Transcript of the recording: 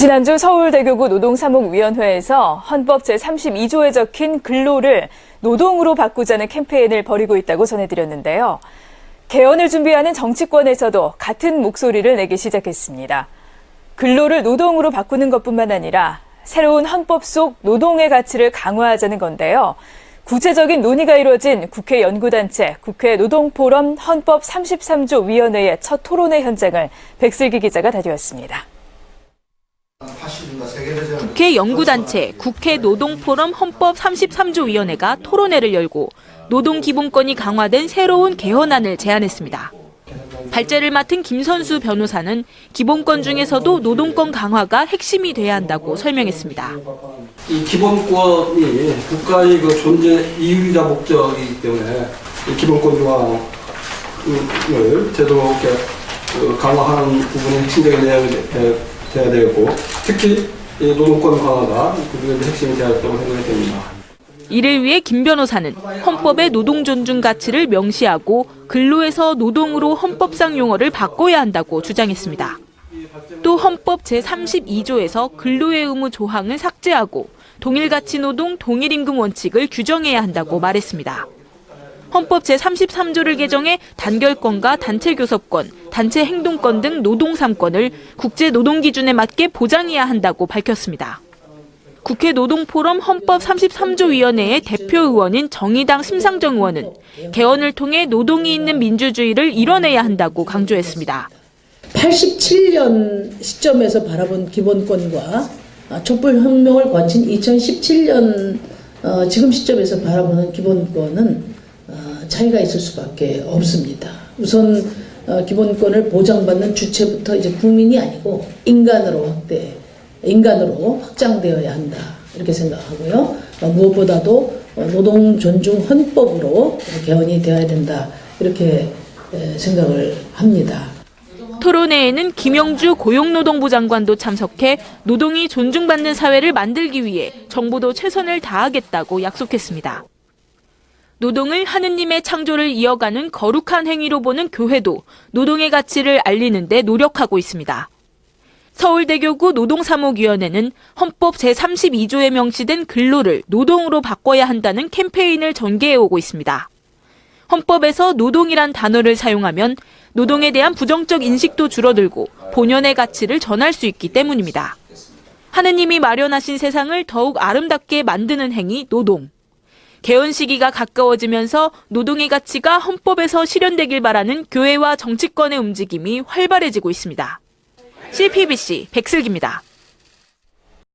지난주 서울대교구 노동사목위원회에서 헌법 제32조에 적힌 근로를 노동으로 바꾸자는 캠페인을 벌이고 있다고 전해드렸는데요. 개헌을 준비하는 정치권에서도 같은 목소리를 내기 시작했습니다. 근로를 노동으로 바꾸는 것뿐만 아니라 새로운 헌법 속 노동의 가치를 강화하자는 건데요. 구체적인 논의가 이루어진 국회 연구단체 국회 노동포럼 헌법 33조 위원회의 첫 토론회 현장을 백슬기 기자가 다녀왔습니다. 국회 연구단체 국회 노동포럼 헌법 33조 위원회가 토론회를 열고 노동 기본권이 강화된 새로운 개헌안을 제안했습니다. 발제를 맡은 김선수 변호사는 기본권 중에서도 노동권 강화가 핵심이 돼야 한다고 설명했습니다. 이 기본권이 국가의 그 존재 이유이자 목적이기 때문에 이 기본권 조항을 이렇게 그 강화하는 부분이 핵심적인 내용이 돼- 돼야 되고 특히 이 노동권 강화가 그중에 핵심이 되어야 된다고 생각이 됩니다. 이를 위해 김 변호사는 헌법의 노동 존중 가치를 명시하고 근로에서 노동으로 헌법상 용어를 바꿔야 한다고 주장했습니다. 또 헌법 제32조에서 근로의 의무 조항을 삭제하고 동일 가치 노동 동일 임금 원칙을 규정해야 한다고 말했습니다. 헌법 제33조를 개정해 단결권과 단체 교섭권, 단체 행동권 등 노동 3권을 국제 노동 기준에 맞게 보장해야 한다고 밝혔습니다. 국회 노동포럼 헌법 33조 위원회의 대표 의원인 정의당 심상정 의원은 개헌을 통해 노동이 있는 민주주의를 이뤄내야 한다고 강조했습니다. 87년 시점에서 바라본 기본권과 아, 촛불혁명을 거친 2017년 어, 지금 시점에서 바라보는 기본권은 어, 차이가 있을 수밖에 없습니다. 우선 어, 기본권을 보장받는 주체부터 이제 국민이 아니고 인간으로 확대, 인간으로 확장되어야 한다 이렇게 생각하고요. 어, 무엇보다도 어, 노동 존중 헌법으로 개헌이 되어야 된다 이렇게 에, 생각을 합니다. 토론회에는 김영주 고용노동부 장관도 참석해 노동이 존중받는 사회를 만들기 위해 정부도 최선을 다하겠다고 약속했습니다. 노동을 하느님의 창조를 이어가는 거룩한 행위로 보는 교회도 노동의 가치를 알리는데 노력하고 있습니다. 서울대교구 노동사목위원회는 헌법 제32조에 명시된 근로를 노동으로 바꿔야 한다는 캠페인을 전개해오고 있습니다. 헌법에서 노동이란 단어를 사용하면 노동에 대한 부정적 인식도 줄어들고 본연의 가치를 전할 수 있기 때문입니다. 하느님이 마련하신 세상을 더욱 아름답게 만드는 행위 노동. 개헌 시기가 가까워지면서 노동의 가치가 헌법에서 실현되길 바라는 교회와 정치권의 움직임이 활발해지고 있습니다. CPBC 백슬기입니다.